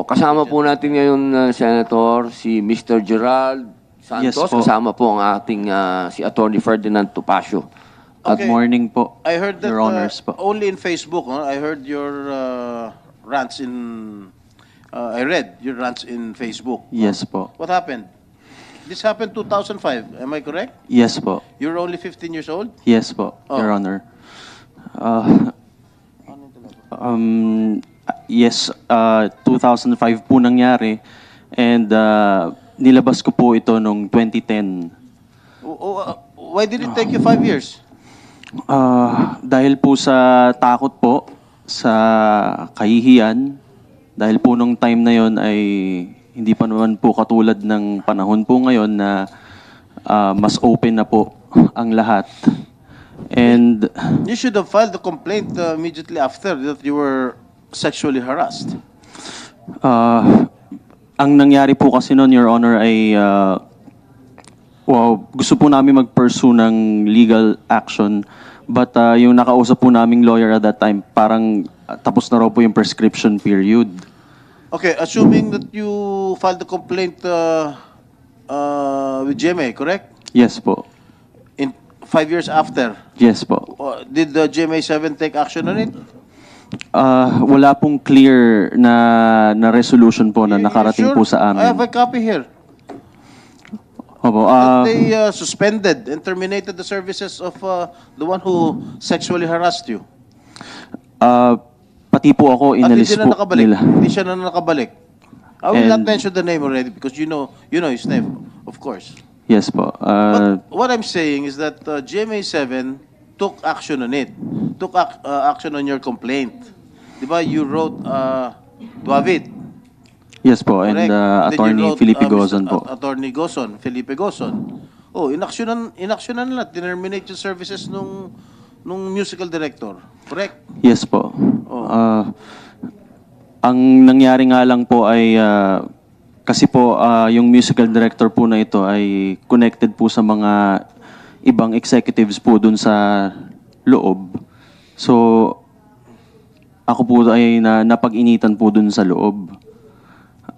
Opo, kasama po natin ngayon, uh, Senator, si Mr. Gerald Santos. Yes po. Kasama po ang ating uh, si Attorney Ferdinand Topacio. Good Okay. morning po, I heard that Your uh, Honors po. only in Facebook. Huh? I heard your uh, rants in. Uh, I read your rants in Facebook. Yes po. What happened? This happened 2005. Am I correct? Yes po. You're only 15 years old. Yes po, Oh. Your Honor. Uh, um, yes, uh, 2005 po nangyari and uh, nilabas ko po ito noong 2010. O- o- why did it take you five years? Ah, dahil po sa takot po, sa kahihiyan, dahil po nung time na yon ay hindi pa naman po katulad ng panahon po ngayon na ah, mas open na po ang lahat. And You should have filed the complaint uh, immediately after that you were sexually harassed. ah, ang nangyari po kasi noon, Your Honor, ay ah, wow, gusto po namin mag-pursue ng legal action but ah, yung nakausap po naming lawyer at that time, parang tapos na raw po yung prescription period. Okay, assuming that you filed the complaint uh, uh, with GMA, correct? Yes po. In five years after, Yes po. uh, did the GMA7 take action on it? Ah, wala pong clear na na resolution po na You- you nakarating sure? po sa I have amin. a copy here. Opo. ah, That they uh, suspended and terminated the services of uh, the one who sexually harassed you. ah, pati po ako At hindi inalis na po nakabalik. nila. Hindi siya na nakabalik. I will not And- mention the name already because you know you know his name, of course. Yes po. Ah, But what I'm saying is that uh, GMA7 took action on it, took ac- uh, action on your complaint. Di ba? You wrote uh, David. yes po. And correct? Then you Attorney wrote, Felipe uh, Mr. Gozon po. At- Attorney Gozon, Felipe Gozon. Oh, inaksyonan, inaksyonan nila, terminate yung services nung, nung musical director. Correct? Yes po. Oh. Ah, ang nangyari nga lang po ay ah, kasi po ah, yung musical director po na ito ay connected po sa mga ibang executives po dun sa loob. So ako po ay na, napag-initan po dun sa loob.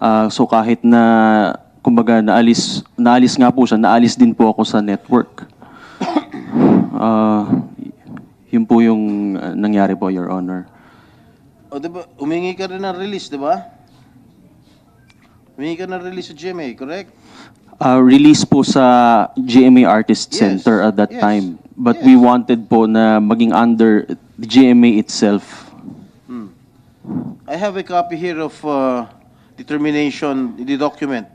Ah, so kahit na kumbaga naalis naalis nga po siya, naalis din po ako sa network. Ah, yun po yung ah, nangyari po, Your Honor. O, di ba? Umingi ka rin ng release, di ba? Umingi ka ng release sa GMA, correct? Ah, release po sa GMA Artist Yes, Center at that yes, time. But yes. we wanted po na maging under the GMA itself. I have a copy here of uh, the termination, the document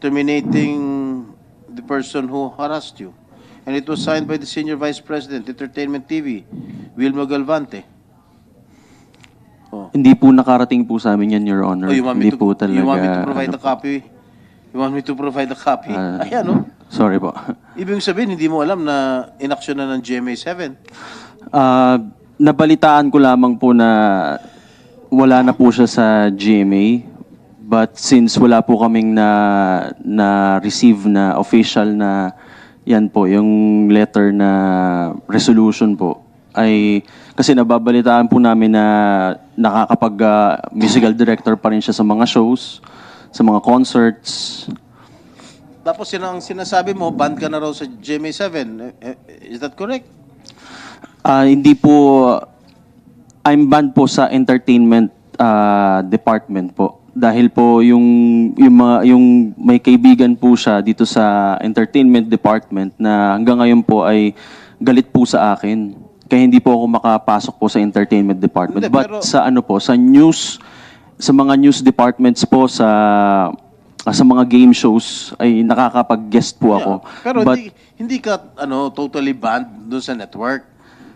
terminating the person who harassed you. And it was signed by the Senior Vice President, Entertainment TV, Wilma Galvante. Oh. Hindi po nakarating po sa amin yan, Your Honor. Oh, you want me Hindi to, po talaga. you want me to provide ano a copy? You want me to provide a copy? Ah. Ayan, no? Sorry po. Ibig sabihin, hindi mo alam na inaksyon na ng GMA7. Ah, nabalitaan ko lamang po na wala na po siya sa GMA. But since wala po kaming na na receive na official na yan po yung letter na resolution po ay kasi nababalitaan po namin na nakakapag ah, musical director pa rin siya sa mga shows, sa mga concerts. Tapos yun ang sinasabi mo, banned ka na raw sa GMA7. Eh, eh, Is that correct? Ah, hindi po I'm banned po sa entertainment ah, department po. Dahil po yung yung mga yung may kaibigan po siya dito sa entertainment department na hanggang ngayon po ay galit po sa akin. Kaya hindi po ako makapasok po sa entertainment department. Hindi, But pero- sa ano po, sa news sa mga news departments po sa ah, sa mga game shows ay nakakapag-guest po ako. Yeah. Pero But hindi, hindi ka ano, totally banned doon sa network.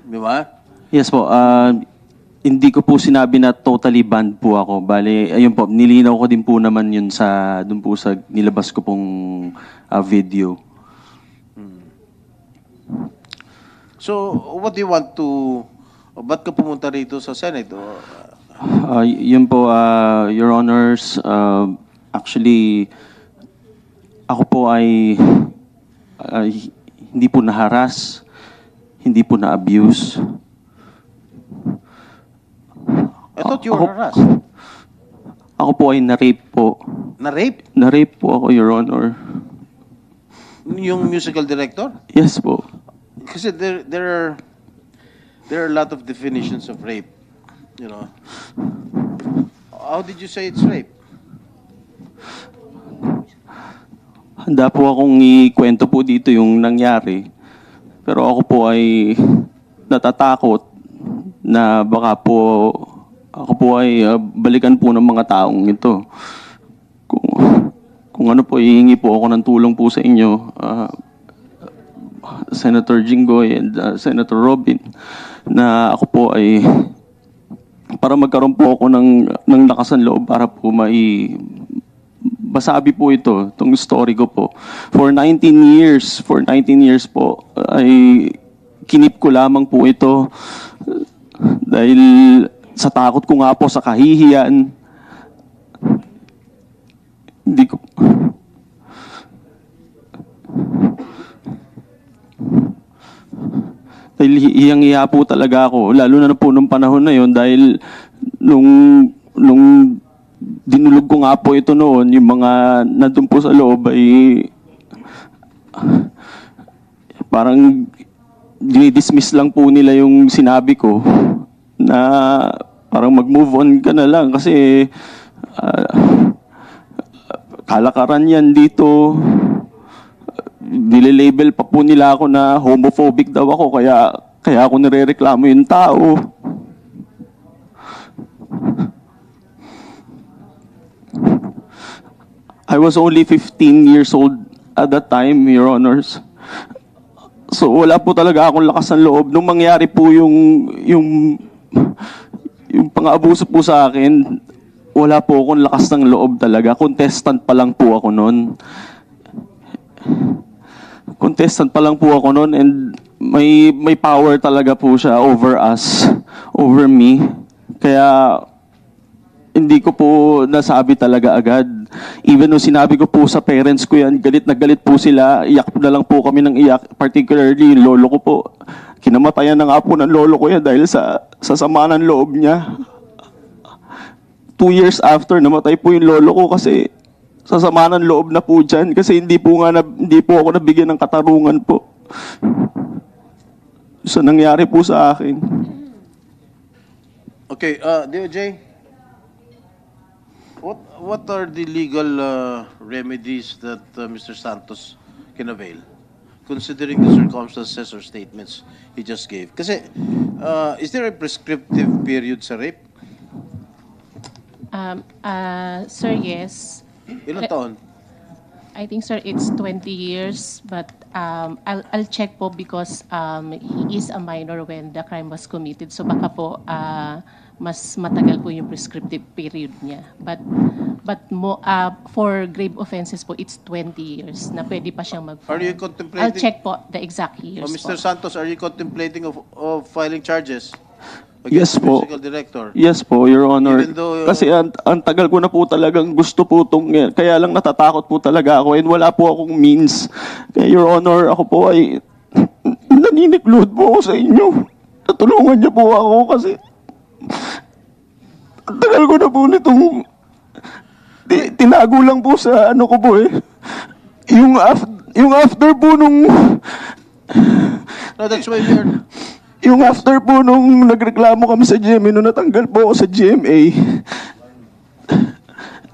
Di ba? Yes po. ah, hindi ko po sinabi na totally banned po ako. Bale, ayun po, nilinaw ko din po naman yun sa, dun po sa nilabas ko pong ah, video. So, what do you want to... Ba't ka pumunta rito sa Senate? O, Ah, y- yun po, ah, Your Honors, ah, actually, ako po ay, ay hindi po naharas, hindi po na-abuse. I thought you were Ako- harassed. Ako po ay na-rape po. Na-rape? Na-rape po ako, Your Honor. Yung musical director? Yes po. Kasi there, there are, there are a lot of definitions of rape. You know. How did you say it's rape? Handa po akong ikwento po dito yung nangyari. Pero ako po ay natatakot na baka po ako po ay uh, balikan po ng mga taong ito. Kung, kung ano po, hihingi po ako ng tulong po sa inyo, uh, Senator Jinggoy and uh, Senator Robin, na ako po ay para magkaroon po ako ng, ng lakas ng loob para po mai, masabi po ito, itong story ko po. For 19 years, for 19 years po, ay kinip ko lamang po ito dahil sa takot ko nga po sa kahihiyan. Hindi ko... hiyang-hiya po talaga ako, lalo na po nung panahon na yon dahil nung, nung dinulog ko nga po ito noon, yung mga nandun po sa loob ay parang dinidismiss lang po nila yung sinabi ko na parang mag-move on ka na lang kasi ah, kalakaran yan dito. Nililabel pa po nila ako na homophobic daw ako kaya kaya ako nirereklamo yung tao. I was only 15 years old at that time, Your Honors. So wala po talaga akong lakas ng loob. Nung mangyari po yung, yung, yung pang-abuso po sa akin, wala po akong lakas ng loob talaga. Contestant pa lang po ako noon. Contestant pa lang po ako noon and may, may power talaga po siya over us, over me. Kaya hindi ko po nasabi talaga agad. Even nung sinabi ko po sa parents ko yan, galit na galit po sila, iyak na lang po kami ng iyak, particularly yung lolo ko po. Kinamatayan na nga po ng lolo ko yan dahil sa, sa sama ng loob niya. Two years after, namatay po yung lolo ko kasi sa sama ng loob na po dyan kasi hindi po nga na, hindi po ako nabigyan ng katarungan po. So nangyari po sa akin. Okay, uh, DOJ, what what are the legal uh, remedies that uh, Mr. Santos can avail, considering the circumstances or statements he just gave? Kasi, uh, is there a prescriptive period sa rape? Um, uh, sir, yes. Ilang taon? I think, sir, it's 20 years, but um, I'll, I'll check po because um, he is a minor when the crime was committed. So baka po uh, mas matagal po yung prescriptive period niya. But but mo, uh, for grave offenses po, it's 20 years na pwede pa siyang mag Are you I'll contemplating? check po the exact years Oh, Mr. po. Santos, are you contemplating of, of filing charges? Yes po. Musical director? Yes po, Your Honor. Even though, Kasi ang, ang tagal ko na po talagang gusto po itong, kaya lang natatakot po talaga ako and wala po akong means. Kaya Your Honor, ako po ay naniniklod po ako sa inyo. Natulungan niyo po ako kasi ang tagal ko na po nitong ti- tinago lang po sa ano ko po eh. Yung, af, yung after po nung No, that's why we are, Yung after po nung nagreklamo kami sa GMA, nung natanggal po ako sa GMA,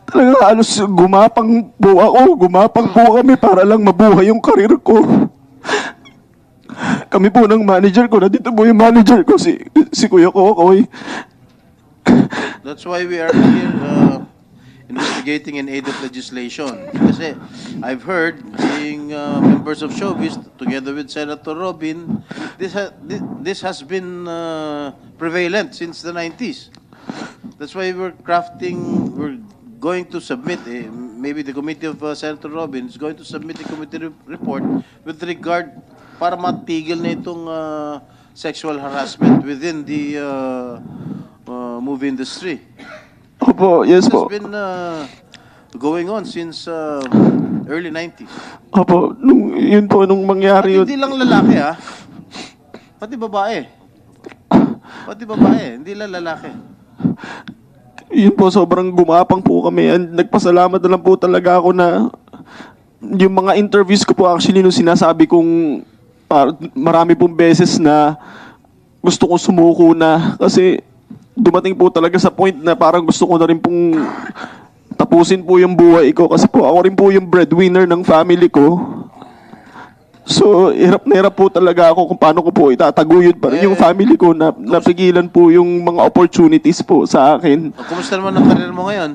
talagang halos gumapang po ako, gumapang po kami para lang mabuhay yung karir ko. Kami po ng manager ko, na dito po yung manager ko, si, si Kuya Kokoy. That's why we are here uh, investigating in aid of legislation. Kasi I've heard, being uh, members of showbiz, together with Senator Robin, this, ha- thi- this has been uh, prevalent since the 90s. That's why we're crafting, we're going to submit, eh, maybe the committee of uh, Senator Robin is going to submit a committee re- report with regard para matigil na itong uh, sexual harassment within the uh, uh, movie industry. Opo, yes This has po. been uh, going on since uh, early 90s. Opo, nung, yun po, nung At mangyari yun. hindi lang lalaki ha. Pati babae. Pati babae, hindi lang lalaki. yun po, sobrang gumapang po kami. And nagpasalamat na lang po talaga ako na yung mga interviews ko po actually nung sinasabi kong par- marami pong beses na gusto kong sumuko na kasi dumating po talaga sa point na parang gusto ko na rin pong tapusin po yung buhay ko kasi po ako rin po yung breadwinner ng family ko. So, hirap na hirap po talaga ako kung paano ko po itataguyod pa rin yung Eh, family ko na napigilan po yung mga opportunities po sa akin. Kumusta naman ang karir mo ngayon?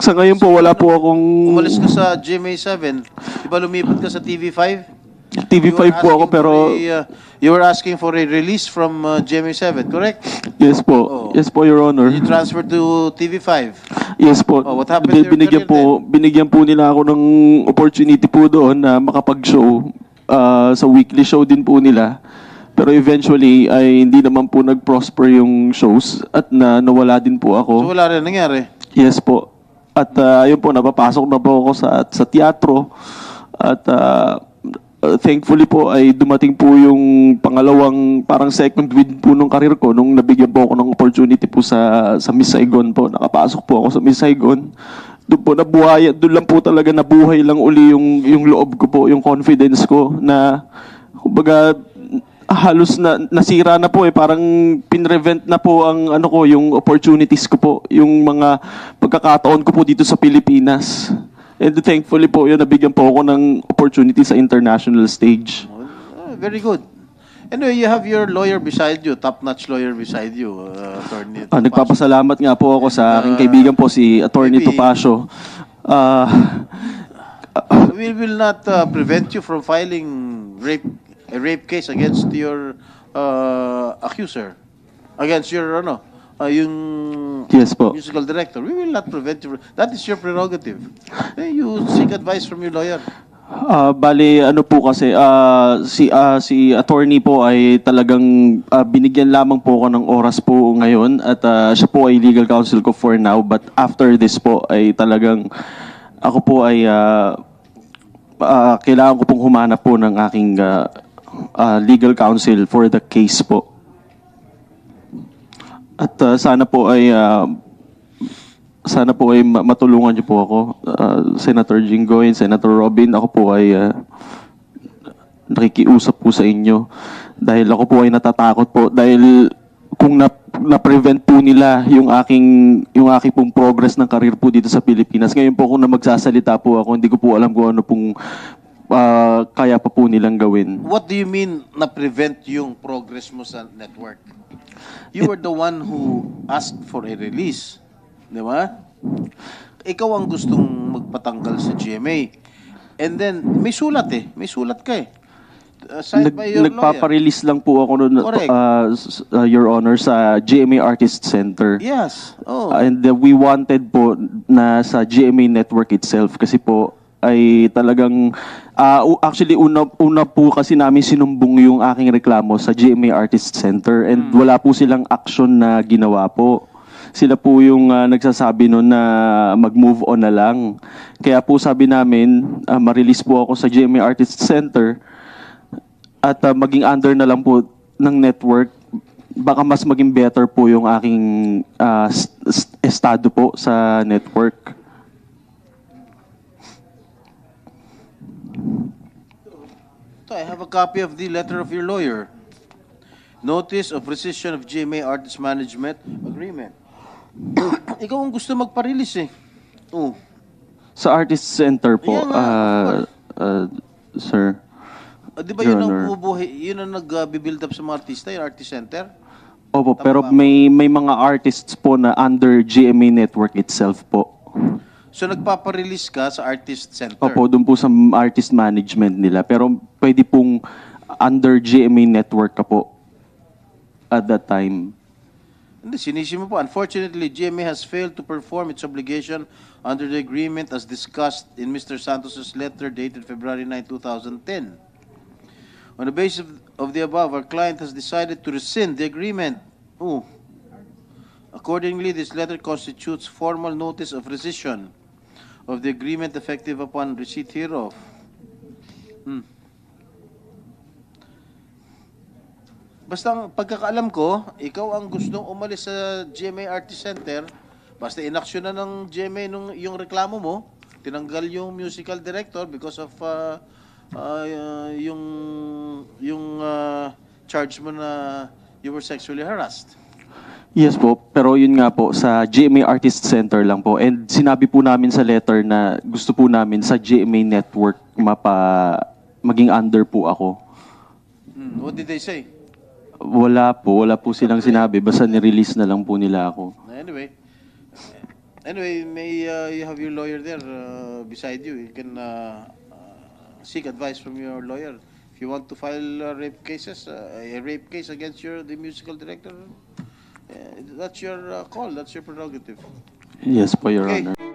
Sa ngayon po, wala po akong Umalis ka sa GMA7. Di ba lumipat ka sa TV5? TV5 You were po ako asking pero for a, uh, you were asking for a release from uh, GMA7, correct? yes po. Oh. Yes po, Your Honor. You transferred to TV5. Yes po. Oh, what happened to your binigyan career po, binigyan po nila ako ng opportunity po doon na makapag-show ah, sa weekly show din po nila. Pero eventually ay hindi naman po nag-prosper yung shows at na nawala din po ako. So wala rin nangyari. Yes po. At uh, ayun po, napapasok na po ako sa, sa teatro. At uh, uh, thankfully po ay dumating po yung pangalawang parang second win po nung karir ko nung nabigyan po ako ng opportunity po sa, sa Miss Saigon po. Nakapasok po ako sa Miss Saigon. Doon po nabuhay, doon lang po talaga nabuhay lang uli yung, yung loob ko po, yung confidence ko na kumbaga halos na nasira na po eh parang pinrevent na po ang ano ko yung opportunities ko po yung mga pagkakataon ko po dito sa Pilipinas and thankfully po yun nabigyan po ako ng opportunity sa international stage Ah, very good. Anyway, you have your lawyer beside you, top-notch lawyer beside you, uh, attorney. ah, nagpapasalamat nga po ako sa aking Uh, kaibigan po si Attorney maybe- Topacio ah We will not uh, prevent you from filing rape a rape case against your uh, accuser, against your ano, uh, yung Yes po. musical director. We will not prevent you. That is your prerogative. Eh, you seek advice from your lawyer. Ah, bali ano po kasi ah, si ah, si attorney po ay talagang ah, binigyan lamang po ako ng oras po ngayon at ah, siya po ay legal counsel ko for now but after this po ay talagang ako po ay ah, ah, kailangan ko pong humanap po ng aking ah, ah, legal counsel for the case po. At ah, sana po ay ah, sana po ay ma- matulungan niyo po ako, ah, Senator Jinggoy, Senator Robin. Ako po ay ah, nakikiusap po sa inyo dahil ako po ay natatakot po dahil kung na, na-prevent po nila yung aking yung aking pong progress ng career po dito sa Pilipinas. Ngayon po kung na magsasalita po ako, hindi ko po alam kung ano pong ah, kaya pa po nilang gawin. What do you mean na prevent yung progress mo sa network? You were the one who asked for a release. Di ba? Ikaw ang gustong magpatanggal sa GMA. And then, may sulat eh. May sulat ka eh. Uh, Nag, nagpaparelease lang po ako noon, ah, s- ah, Your Honor, sa GMA Artist Center. Yes. Oh. And uh, we wanted po na sa GMA network itself kasi po ay talagang ah, u- actually una una po kasi namin sinumbong yung aking reklamo sa GMA Artist Center and wala po silang action na ginawa po. Sila po yung ah, nagsasabi noon na mag-move on na lang. Kaya po sabi namin, ah, ma-release po ako sa GMA Artist Center at ah, maging under na lang po ng network baka mas maging better po yung aking s- estado po sa network. I have a copy of the letter of your lawyer. Notice of rescission of GMA Artist Management Agreement. Ikaw ang gusto magpa-release eh. Oh. Sa Artist Center po, Yeah, nga, ah, ah, sir. Ah, di ba Your yun ang Honor. yun ang nag-build up sa mga artista, yung artist center? Opo, Tama pero may may mga artists po na under GMA network itself po. So nagpapa-release ka sa artist center? Opo, doon po sa artist management nila. Pero pwede pong under GMA network ka po at that time. Hindi, sinisi mo po. Unfortunately, GMA has failed to perform its obligation under the agreement as discussed in Mr. Santos's letter dated February 9, 2010. On the basis of, of the above, our client has decided to rescind the agreement. Ooh. Accordingly, this letter constitutes formal notice of rescission of the agreement effective upon receipt hereof. Hmm. Basta pagkakaalam ko, ikaw ang gustong umalis sa GMA Artist Center Basta inaksyon na ng GMA nung, yung reklamo mo, tinanggal yung musical director because of uh, uh, yung, yung uh, charge mo na you were sexually harassed. Yes po, pero yun nga po, sa GMA Artist Center lang po. And sinabi po namin sa letter na gusto po namin sa GMA network mapa, maging under po ako. Hmm, What did they say? Wala po, wala po silang sinabi. Basta nirelease na lang po nila ako. Anyway, anyway, may uh, you have your lawyer there uh, beside you. You can uh, uh, seek advice from your lawyer. If you want to file uh, rape cases, uh, a rape case against your the musical director, that's your uh, call. That's your prerogative. Yes po, Your Okay. Honor.